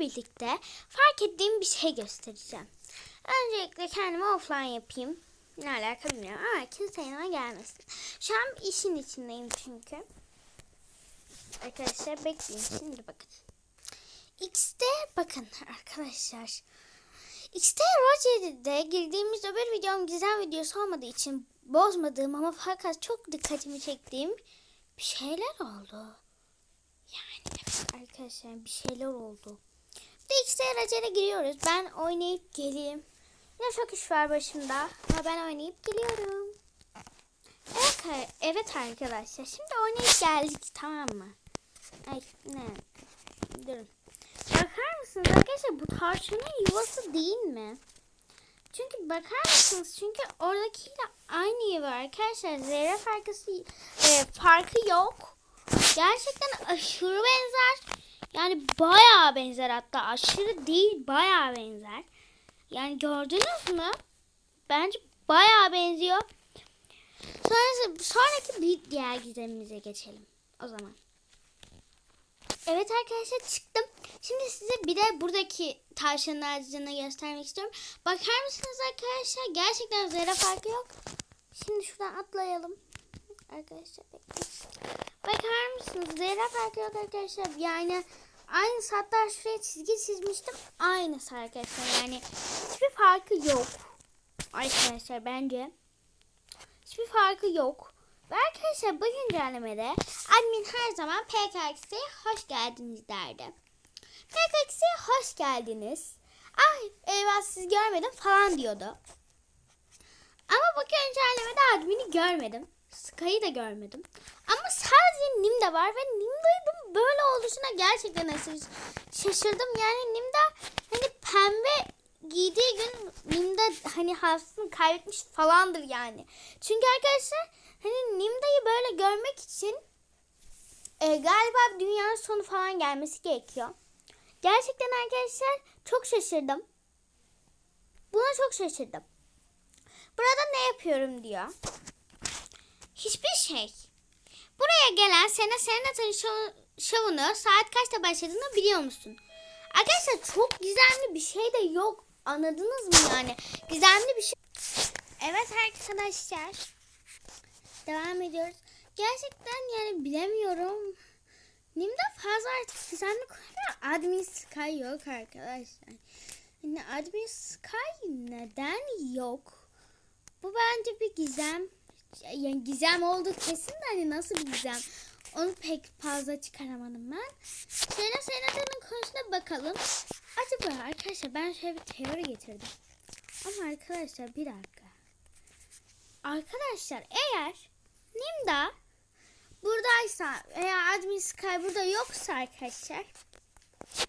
birlikte fark ettiğim bir şey göstereceğim. Öncelikle kendimi offline yapayım. Ne alaka bilmiyorum ama kimse yanıma gelmesin. Şu an işin içindeyim çünkü. Arkadaşlar bekleyin şimdi bakın. X'de bakın arkadaşlar. X'te Roger'de girdiğimiz öbür videom gizem videosu olmadığı için bozmadığım ama fakat çok dikkatimi çektiğim bir şeyler oldu. Yani evet arkadaşlar bir şeyler oldu. X'te Roger'e giriyoruz. Ben oynayıp geleyim. Yine çok iş var başımda ama ben oynayıp geliyorum. Evet, evet arkadaşlar şimdi oynayıp geldik tamam mı? Ay ne? Durun. Bakar mısınız arkadaşlar bu tavşanın yuvası değil mi? Çünkü bakar mısınız? Çünkü oradakiyle aynı yuva arkadaşlar. Zerre farkı, e, farkı yok. Gerçekten aşırı benzer. Yani bayağı benzer hatta aşırı değil bayağı benzer. Yani gördünüz mü? Bence bayağı benziyor. Sonrası, sonraki bir diğer gizemimize geçelim. O zaman. Evet arkadaşlar çıktım. Şimdi size bir de buradaki tavşanın ağacını göstermek istiyorum. Bakar mısınız arkadaşlar? Gerçekten zerre farkı yok. Şimdi şuradan atlayalım. Arkadaşlar bekleyin. Bakar mısınız? Farkı yok arkadaşlar. Yani aynı hatta şuraya çizgi çizmiştim. Aynısı arkadaşlar. Yani hiçbir farkı yok. Arkadaşlar bence. Hiçbir farkı yok. Ve arkadaşlar bu güncellemede admin her zaman PKX'e hoş geldiniz derdi. PKX'e hoş geldiniz. Ay eyvah siz görmedim falan diyordu. Ama bu güncellemede admini görmedim. Sky'ı da görmedim. Sadece Nimda var ve Nimda'nın böyle oluşuna gerçekten şaşırdım. Yani Nimda hani pembe giydiği gün Nimda hani hafızasını kaybetmiş falandır yani. Çünkü arkadaşlar hani Nimda'yı böyle görmek için e, galiba dünyanın sonu falan gelmesi gerekiyor. Gerçekten arkadaşlar çok şaşırdım. Buna çok şaşırdım. Burada ne yapıyorum diyor. Hiçbir şey. Buraya gelen Sena Senat'ın şov, şovunu saat kaçta başladığını biliyor musun? Arkadaşlar çok gizemli bir şey de yok. Anladınız mı yani? Gizemli bir şey. Evet arkadaşlar. Devam ediyoruz. Gerçekten yani bilemiyorum. Nim'de fazla artık gizemli konular. Admin Sky yok arkadaşlar. Yani Admin Sky neden yok? Bu bence bir gizem. Yani gizem oldu kesin de hani nasıl bir gizem? Onu pek fazla çıkaramadım ben. Sena Senata'nın konusuna bakalım. Acaba arkadaşlar ben şöyle bir teori getirdim. Ama arkadaşlar bir dakika. Arkadaşlar eğer Nimda buradaysa veya Admin Sky burada yoksa arkadaşlar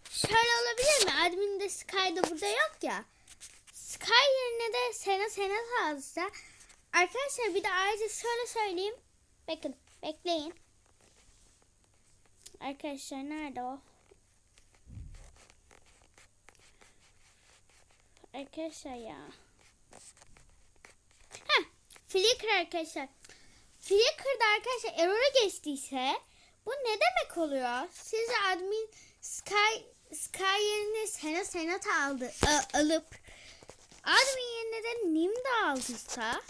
şöyle olabilir mi? Admin de Sky da burada yok ya. Sky yerine de Sena Sena alsa arkadaşlar bir de ayrıca şöyle söyleyeyim. Bakın bekleyin. Arkadaşlar nerede o? Arkadaşlar ya. Heh, Flickr arkadaşlar. Flickr'da arkadaşlar error'a geçtiyse bu ne demek oluyor? Siz admin Sky Sky yerine Sena Senat aldı a- alıp admin yerine de Nim de aldıysa